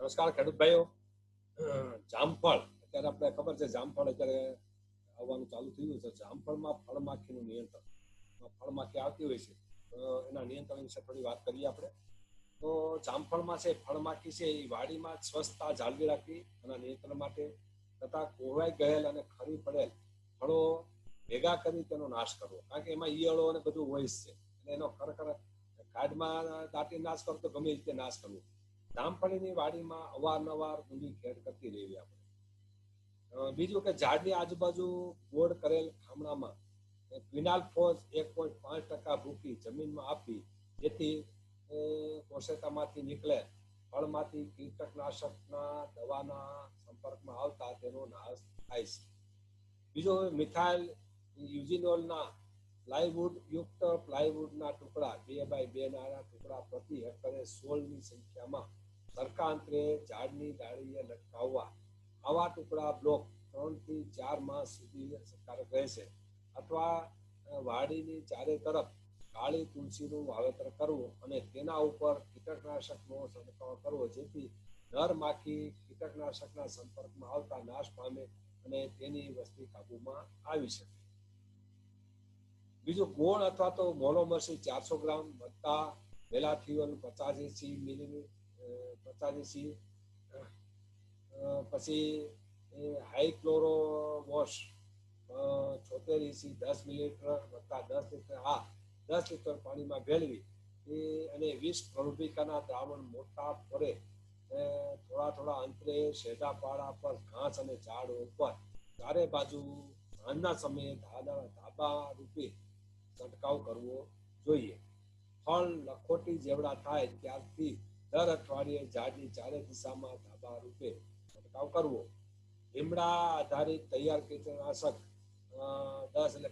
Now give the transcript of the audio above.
નમસ્કાર ખેડૂત ભાઈઓ જામફળ. અત્યારે આપણે ખબર છે, જામફળ અત્યારે આવવાનું ચાલુ થયું છે. જામફળમાં ફળમાખીનું નિયંત્રણ. ફળમાખી આવતી હોય છે. તો એના નિયંત્રણ વિશે થોડી વાત કરીએ આપણે. તો જામફળમાં છે, ફળમાખી છે, એ વાડીમાં સ્વચ્છતા જાળવી રાખવી એના નિયંત્રણ માટે તથા કોહવાઈ ગયેલ અને ખરી પડેલ ફળો ભેગા કરી તેનો નાશ કરવો. કારણ કે એમાં ઈયળો અને બધું હોય છે. એટલે એનો ખરેખર કાઢમાં દાટી નાશ કરો તો ગમે રીતે નાશ કરવો. જામફળીની વાડીમાં અવારનવાર ઊંડી ખેડ કરતી રહેવી આપણે. બીજું કે ઝાડની આજુબાજુ બોર્ડ કરેલ ખામણામાં ક્વિનાલ ફોસ એક પોઈન્ટ પાંચ ટકા ભૂકી જમીનમાં આપી, જેથી કોષેતામાંથી નીકળે, ફળમાંથી કીટકનાશકના દવાના સંપર્કમાં આવતા તેનો નાશ થાય છે. બીજો મિથાઇલ યુજિનોલના પ્લાયવુડ યુક્ત પ્લાયવુડના ટુકડા બે બાય બે ના ટુકડા પ્રતિ હેક્ટરે સોળની સંખ્યામાં સરખા ઝાડની ડાળીએ લટકાવવા આવા ટુકડા બ્લોક ત્રણથી ચાર માસ સુધી અસરકારક રહેશે અથવા વાડીની ચારે તરફ કાળી તુલસીનું વાવેતર કરવું અને તેના ઉપર કીટકનાશકનો છંટકાવ કરવો, જેથી નર માખી કીટકનાશકના સંપર્કમાં આવતા નાશ પામે અને તેની વસ્તી કાબૂમાં આવી શકે. બીજું ગોળ અથવા તો મોનોમર્સી ચારસો ગ્રામ, વત્તા મેલાથિયોલ પચાસ એસી મિલી પચાસ એસી પછી હાઈ ક્લોરો વોશ છોતેર ઇસી દસ મિલીલીટર વત્તા દસ લીટર, હા, દસ લીટર પાણીમાં ભેળવી. એ અને વીસ પ્રરૂપિકાના દ્રાવણ મોટા પડે થોડા થોડા અંતરે શેઢા પાડા પર ઘાસ અને ઝાડ ઉપર, ચારે બાજુ સાંજના સમયે ધાબા ધાબા રૂપે છંટકાવ કરવો જોઈએ. ફળ લખોટી જેવડા થાય ત્યારથી દર અઠવાડિયે ઝાડની ચારે દિશામાં ધાબા રૂપે છંટકાવ કરવો. લીમડા આધારિત તૈયાર કીટનાશક દસ એટલે